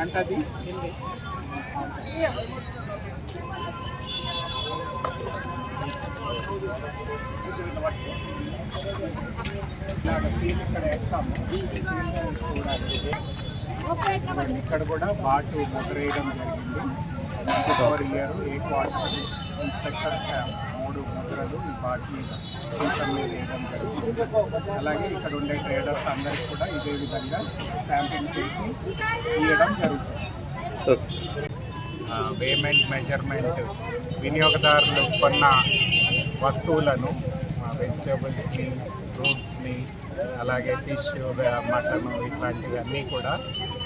అంటది. ఇలాగ ఇక్కడ వేస్తాము. చూడాలి ఇక్కడ కూడా బాటు ముద్రేయడం జరిగింది. Four year a quarter inspector stamp ఈ బాట్ సీసం మీద వేయడం జరుగుతుంది. అలాగే ఇక్కడ ఉండే ట్రేడర్స్ అందరికి కూడా ఇదే విధంగా స్టాంపింగ్ చేసి ఇవ్వడం జరుగుతుంది. పేమెంట్ మెజర్మెంట్ వినియోగదారులు కొన్న వస్తువులను వెజిటేబుల్స్ని ఫ్రూట్స్ని అలాగే ఫిష్ మటన్ ఇట్లాంటివన్నీ కూడా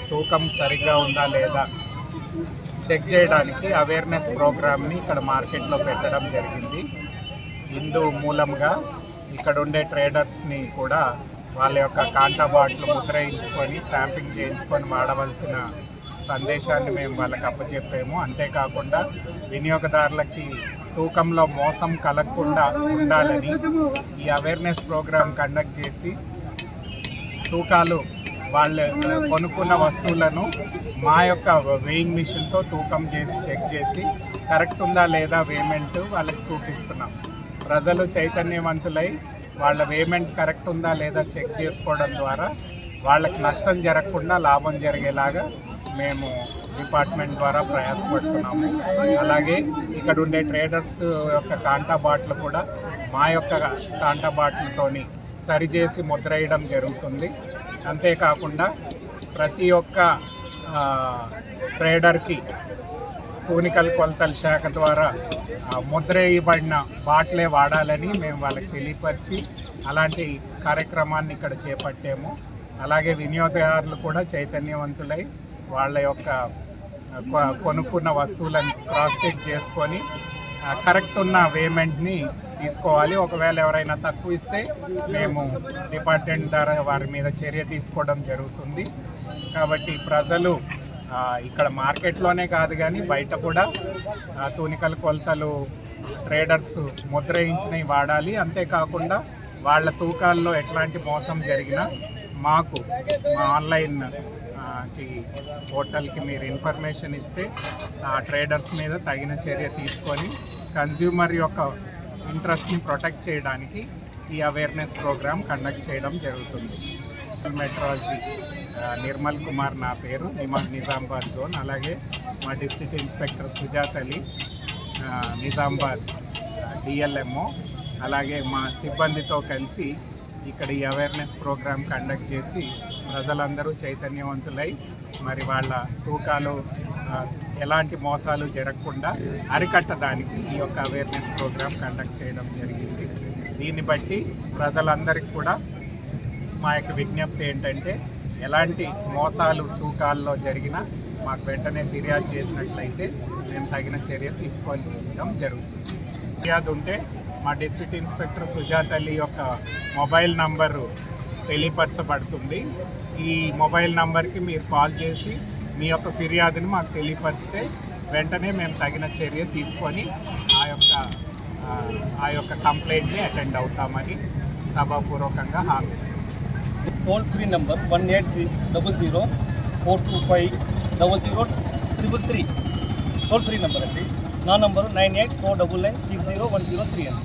తూకం సరిగ్గా ఉందా లేదా చెక్ చేయడానికి అవేర్నెస్ ప్రోగ్రామ్ని ఇక్కడ మార్కెట్లో పెట్టడం జరిగింది. హిందూ మూలంగా ఇక్కడ ఉండే ట్రేడర్స్ని కూడా వాళ్ళ యొక్క కాంటాబాట్లు ముద్రయించుకొని స్టాంపింగ్ చేయించుకొని వాడవలసిన సందేశాన్ని మేము వాళ్ళకి అప్పచెప్పాము. అంతేకాకుండా వినియోగదారులకి తూకంలో మోసం కలగకుండా ఉండాలని ఈ అవేర్నెస్ ప్రోగ్రాం కండక్ట్ చేసి తూకాలు వాళ్ళు కొనుక్కున్న వస్తువులను మా యొక్క వెయింగ్ మిషన్తో తూకం చేసి చెక్ చేసి కరెక్ట్ ఉందా లేదా పేమెంట్ వాళ్ళకి చూపిస్తున్నాం. ప్రజలు చైతన్యవంతులై వాళ్ళ పేమెంట్ కరెక్ట్ ఉందా లేదా చెక్ చేసుకోవడం ద్వారా వాళ్ళకి నష్టం జరగకుండా లాభం జరిగేలాగా మేము డిపార్ట్మెంట్ ద్వారా ప్రయాసపడుతున్నాము. అలాగే ఇక్కడ ఉండే ట్రేడర్స్ యొక్క కాంటాబాట్లు కూడా మా యొక్క కాంటాబాట్లతోని సరిచేసి ముద్రేయడం జరుగుతుంది. అంతేకాకుండా ప్రతి ఒక్క ట్రేడర్కి తూనికల కొలతల శాఖ ద్వారా ముద్ర వేయబడిన బాట్లే వాడాలని మేము వాళ్ళకి తెలియపరిచి అలాంటి కార్యక్రమాన్ని ఇక్కడ చేపట్టాము. అలాగే వినియోగదారులు కూడా చైతన్యవంతులై వాళ్ళ యొక్క కొనుక్కున్న వస్తువులను క్రాస్ చెక్ చేసుకొని కరెక్ట్ ఉన్న పేమెంట్ని తీసుకోవాలి. ఒకవేళ ఎవరైనా తక్కువ ఇస్తే మేము డిపార్ట్మెంట్ ద్వారా వారి మీద చర్య తీసుకోవడం జరుగుతుంది. కాబట్టి ప్రజలు ఇక్కడ మార్కెట్లోనే కాదు కానీ బయట కూడా తూనికల కొలతలు ట్రేడర్స్ ముద్రయించినవి వాడాలి. అంతేకాకుండా వాళ్ళ తూకాల్లో ఎట్లాంటి మోసం జరిగినా మాకు మా ఆన్లైన్కి పోర్టల్కి మీరు ఇన్ఫర్మేషన్ ఇస్తే ఆ ట్రేడర్స్ మీద తగిన చర్య తీసుకొని కన్జ్యూమర్ యొక్క ఇంట్రెస్ట్ని ప్రొటెక్ట్ చేయడానికి ఈ అవేర్నెస్ ప్రోగ్రామ్ కండక్ట్ చేయడం జరుగుతుంది. మెట్రాలజీ నిర్మల్ కుమార్ నా పేరు. నిజామాబాద్ జోన్. అలాగే మా district inspector Sujat Ali Nizamabad DLMO అలాగే మా సిబ్బందితో కలిసి ఇక్కడ ఈ అవేర్నెస్ ప్రోగ్రాం కండక్ట్ చేసి ప్రజలందరూ చైతన్యవంతులై మరి వాళ్ళ తూకాలు ఎలాంటి మోసాలు జరగకుండా అరికట్టడానికి ఈ యొక్క అవేర్నెస్ ప్రోగ్రాం కండక్ట్ చేయడం జరిగింది. దీన్ని బట్టి ప్రజలందరికీ కూడా మా యొక్క విజ్ఞప్తి ఏంటంటే ఎలాంటి మోసాలు తూకాల్లో జరిగినా మాకు వెంటనే ఫిర్యాదు చేసినట్లయితే మేము తగిన చర్య తీసుకోవడం జరుగుతుంది. ఫిర్యాదు ఉంటే మా డిస్ట్రిక్ట్ ఇన్స్పెక్టర్ సుజాత్ అలీ యొక్క మొబైల్ నంబరు తెలియపరచబడుతుంది. ఈ మొబైల్ నంబర్కి మీరు కాల్ చేసి మీ యొక్క ఫిర్యాదుని మాకు తెలియపరిస్తే వెంటనే మేము తగిన చర్య తీసుకొని ఆ యొక్క ఆ, యొక్క కంప్లైంట్ని అటెండ్ అవుతామని సభాపూర్వకంగా హామీస్తున్నాం toll free number one eight double zero four two five double zero triple three toll free number అండి నా number nine eight four double nine six zero one zero three అండి